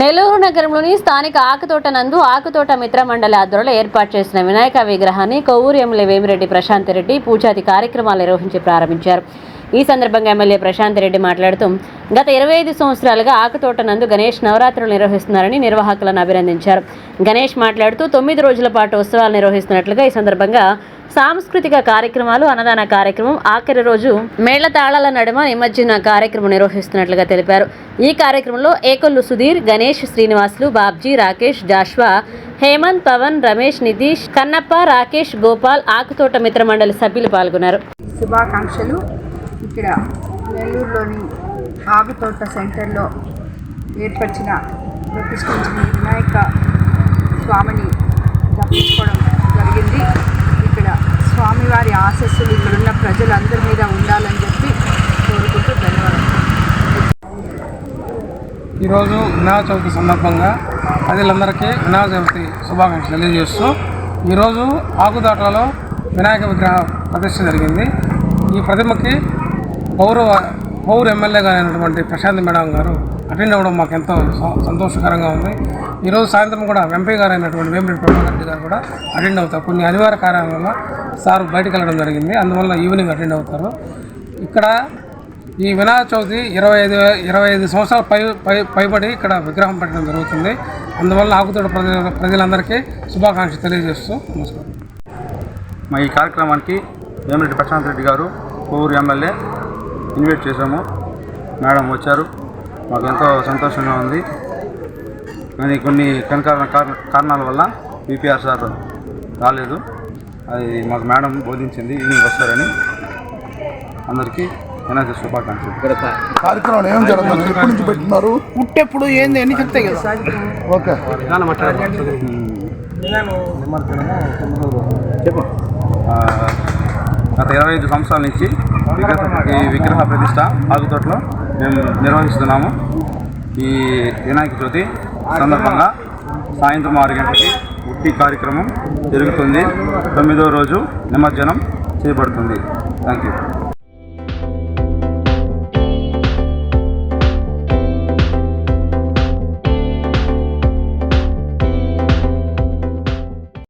నెల్లూరు నగరంలోని స్థానిక ఆకుతోట నందు ఆకుతోట మిత్ర మండలి ఆధ్వర్యంలో ఏర్పాటు చేసిన వినాయక విగ్రహాన్ని కొవ్వూరు ఎమ్మెల్యే వేమిరెడ్డి ప్రశాంత్ రెడ్డి పూజాది కార్యక్రమాలు నిర్వహించి ప్రారంభించారు. ఈ సందర్భంగా ఎమ్మెల్యే ప్రశాంత్ రెడ్డి మాట్లాడుతూ గత ఇరవై ఐదు సంవత్సరాలుగా ఆకుతోట నందు గణేష్ నవరాత్రులు నిర్వహిస్తున్నారని నిర్వాహకులను అభినందించారు. గణేష్ మాట్లాడుతూ తొమ్మిది రోజుల పాటు ఉత్సవాలు నిర్వహిస్తున్నట్లుగా ఈ సందర్భంగా సాంస్కృతిక కార్యక్రమాలు అన్నదాన కార్యక్రమం ఆఖరి రోజు మేళ్ళ తాళాల నడుమ నిమజ్జన కార్యక్రమం నిర్వహిస్తున్నట్లుగా తెలిపారు. ఈ కార్యక్రమంలో ఏకొల్లు సుధీర్ గణేష్ శ్రీనివాసులు బాబ్జీ రాకేష్ జాష్వా హేమంత్ పవన్ రమేష్ నితీష్ కన్నప్ప రాకేష్ గోపాల్ ఆకుతోట మిత్ర మండలి సభ్యులు పాల్గొన్నారు. శుభాకాంక్షలు. ఇక్కడ నెల్లూరులోని ఆకుతోట సెంటర్లో ఏర్పరిచిన ప్రతిష్ఠించిన వినాయక స్వామిని దర్శించుకోవడం జరిగింది. ఇక్కడ స్వామివారి ఆశస్సులు ఇక్కడున్న ప్రజలందరి మీద ఉండాలని చెప్పి కోరుకుంటూ ధన్యవాదాలు. ఈరోజు వినాయక చవితి సందర్భంగా ప్రజలందరికీ వినాయక చవితి శుభాకాంక్షలు తెలియజేస్తూ ఈరోజు ఆకుదాటలో వినాయక విగ్రహ ప్రతిష్ఠ జరిగింది. ఈ ప్రతిమకి పౌర పౌర ఎమ్మెల్యేగా అయినటువంటి ప్రశాంత్ మేడం గారు అటెండ్ అవ్వడం మాకు ఎంతో స- సంతోషకరంగా ఉంది. ఈరోజు సాయంత్రం కూడా ఎంపీ గారు అయినటువంటి వేమిరెడ్డి ప్రభాకర్ రెడ్డి గారు కూడా అటెండ్ అవుతారు. కొన్ని అనివార్య కారణాల వల్ల సార్ బయటకు వెళ్ళడం జరిగింది. అందువల్ల ఈవినింగ్ అటెండ్ అవుతారు. ఇక్కడ ఈ వినాయక చవితి ఇరవై ఐదు ఇరవై ఐదు సంవత్సరాల పై పై పైబడి ఇక్కడ విగ్రహం పెట్టడం జరుగుతుంది. అందువల్ల ఆకుతోడు ప్రజల ప్రజలందరికీ శుభాకాంక్షలు తెలియజేస్తూ నమస్కారం. మా ఈ కార్యక్రమానికి వేమిరెడ్డి ప్రశాంత్ రెడ్డి గారు కోవూరు ఎమ్మెల్యే ఇన్వైట్ చేశాము. మేడం వచ్చారు. మాకు ఎంతో సంతోషంగా ఉంది. కానీ కొన్ని కనకార కారణ- కారణాల వల్ల బీపీఆర్ సార్ రాలేదు. అది మాకు మేడం బోధించింది ఈవినింగ్ వస్తారని. అందరికీ శుభాకాంక్షలు. కార్యక్రమం ఏం జరుగుతుంది? ఎప్పటి నుంచి పెట్టినారు పుట్టెప్పుడు ఏంది అని చెప్తాయి కదా. ఓకే. ఆ, గత ఇరవై ఐదు సంవత్సరాల నుంచి విగ్రహ ఈ విగ్రహ ప్రతిష్ట ఆగుతోటలో మేము నిర్వహిస్తున్నాము. ఈ వినాయక చవితి సందర్భంగా సాయంత్రం ఆరు గంటలకి ఉట్టి కార్యక్రమం జరుగుతుంది. తొమ్మిదో రోజు నిమజ్జనం చేయబడుతుంది. Thank you